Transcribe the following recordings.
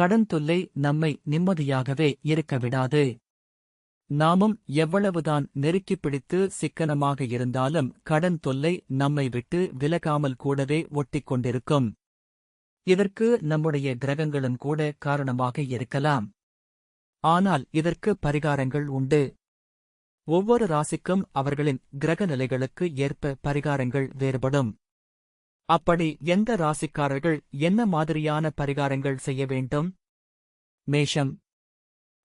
கடன் தொல்லை நம்மை நிம்மதியாகவே இருக்க விடாது. நாமும் எவ்வளவுதான் நெருக்கிப் பிடித்து சிக்கனமாக இருந்தாலும் கடன் தொல்லை நம்மை விட்டு விலகாமல் கூடவே ஒட்டிக் கொண்டிருக்கும். இதற்கு நம்முடைய கிரகங்களும் கூட காரணமாக இருக்கலாம். ஆனால் இதற்கு பரிகாரங்கள் உண்டு. ஒவ்வொரு ராசிக்கும் அவர்களின் கிரக நிலைகளுக்கு ஏற்ப பரிகாரங்கள் வேறுபடும். அப்படி எந்த ராசிக்காரர்கள் என்ன மாதிரியான பரிகாரங்கள் செய்ய வேண்டும்? மேஷம்.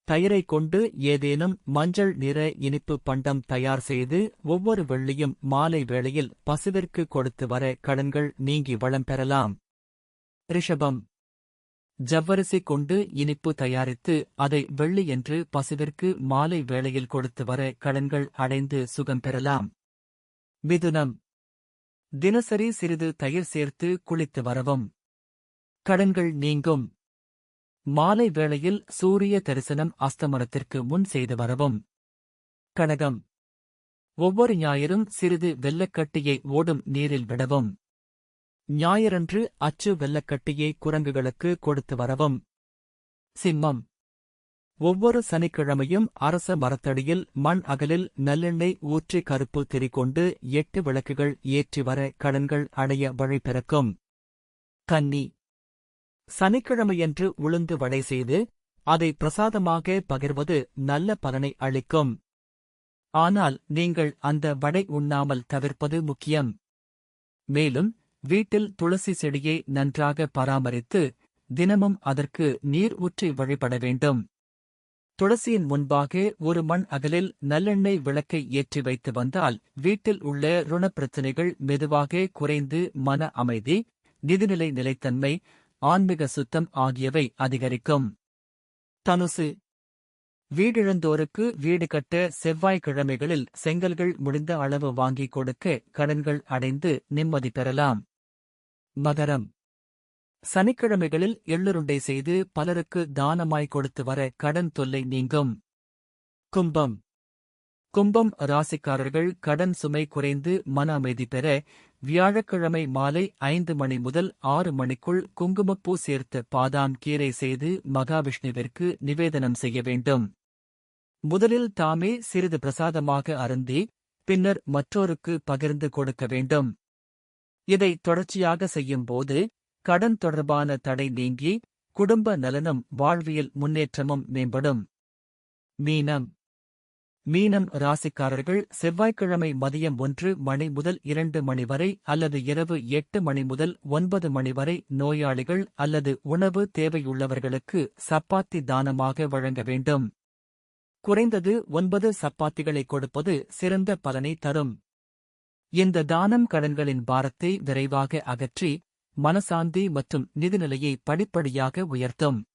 தயிரை கொண்டு ஏதேனும் மஞ்சள் நிற இனிப்பு பண்டம் தயார் செய்து ஒவ்வொரு வெள்ளியும் மாலை வேளையில் பசுவிற்கு கொடுத்து வர கடன்கள் நீங்கி வளம் பெறலாம். ரிஷபம். ஜவ்வரிசி கொண்டு இனிப்பு தயாரித்து அதை வெள்ளி என்று பசுவிற்கு மாலை வேளையில் கொடுத்து வர கடன்கள் அடைந்து சுகம் பெறலாம். மிதுனம். தினசரி சிறிது தயிர் சேர்த்து குளித்து வரவும். கடன்கள் நீங்கும். மாலை வேளையில் சூரிய தரிசனம் அஸ்தமனத்திற்கு முன் செய்து வரவும். கனகம். ஒவ்வொரு ஞாயிறும் சிறிது வெள்ளக்கட்டியை ஓடும் நீரில் விடவும். ஞாயிறன்று அச்சு வெள்ளக்கட்டியை குரங்குகளுக்கு கொடுத்து வரவும். சிம்மம். ஒவ்வொரு சனிக்கிழமையும் அரச மரத்தடியில் மண் அகலில் நல்லெண்ணெய் ஊற்றி கருப்பு திரிகொண்டு எட்டு விளக்குகள் ஏற்றி வர கடன்கள் அடைய வழி பிறக்கும். கன்னி. சனிக்கிழமையன்று உளுந்து வடை செய்து அதை பிரசாதமாக பகிர்வது நல்ல பலனை அளிக்கும். ஆனால் நீங்கள் அந்த வடை உண்ணாமல் தவிர்ப்பது முக்கியம். மேலும் வீட்டில் துளசி செடியை நன்றாக பராமரித்து தினமும் அதற்கு நீர் ஊற்றி வழிபட வேண்டும். துளசியின் முன்பாக ஒரு மண் அகலில் நல்லெண்ணெய் விளக்கை ஏற்றி வைத்து வந்தால் வீட்டில் உள்ள ருணப்பிரச்சினைகள் மெதுவாக குறைந்து மன அமைதி நிதிநிலை நிலைத்தன்மை ஆன்மீக சுத்தம் ஆகியவை அதிகரிக்கும். தனுசு. வீடிழந்தோருக்கு வீடு கட்ட செவ்வாய்க்கிழமைகளில் செங்கல்கள் முடிந்த அளவு வாங்கிக் கொடுக்க கடன்கள் அடைந்து நிம்மதி பெறலாம். மகரம். சனிக்கிழமைகளில் எள்ளுருண்டை செய்து பலருக்கு தானமாய் கொடுத்து வர கடன் தொல்லை நீங்கும். கும்பம். கும்பம் ராசிக்காரர்கள் கடன் சுமை குறைந்து மன அமைதி பெற வியாழக்கிழமை மாலை ஐந்து மணி முதல் ஆறு மணிக்குள் குங்குமப்பூ சேர்த்த பாதாம் கீரை செய்து மகாவிஷ்ணுவிற்கு நிவேதனம் செய்ய வேண்டும். முதலில் தாமே சிறிது பிரசாதமாக அருந்தி பின்னர் மற்றோருக்கு பகிர்ந்து கொடுக்க வேண்டும். இதை தொடர்ச்சியாக செய்யும்போது கடன் தொடர்பான தடை நீங்கி குடும்ப நலனும் வாழ்வியல் முன்னேற்றமும் மேம்படும். மீனம். மீனம் ராசிக்காரர்கள் செவ்வாய்க்கிழமை மதியம் ஒன்று மணி முதல் இரண்டு மணி வரை அல்லது இரவு எட்டு மணி முதல் ஒன்பது மணி வரை நோயாளிகள் அல்லது உணவு தேவையுள்ளவர்களுக்கு சப்பாத்தி தானமாக வழங்க வேண்டும். குறைந்தது ஒன்பது சப்பாத்திகளை கொடுப்பது சிறந்த பலனை தரும். இந்த தானம் கடன்களின் பாரத்தை விரைவாக அகற்றி மனசாந்தி மற்றும் நிதிநிலையை படிப்படியாக உயர்த்தும்.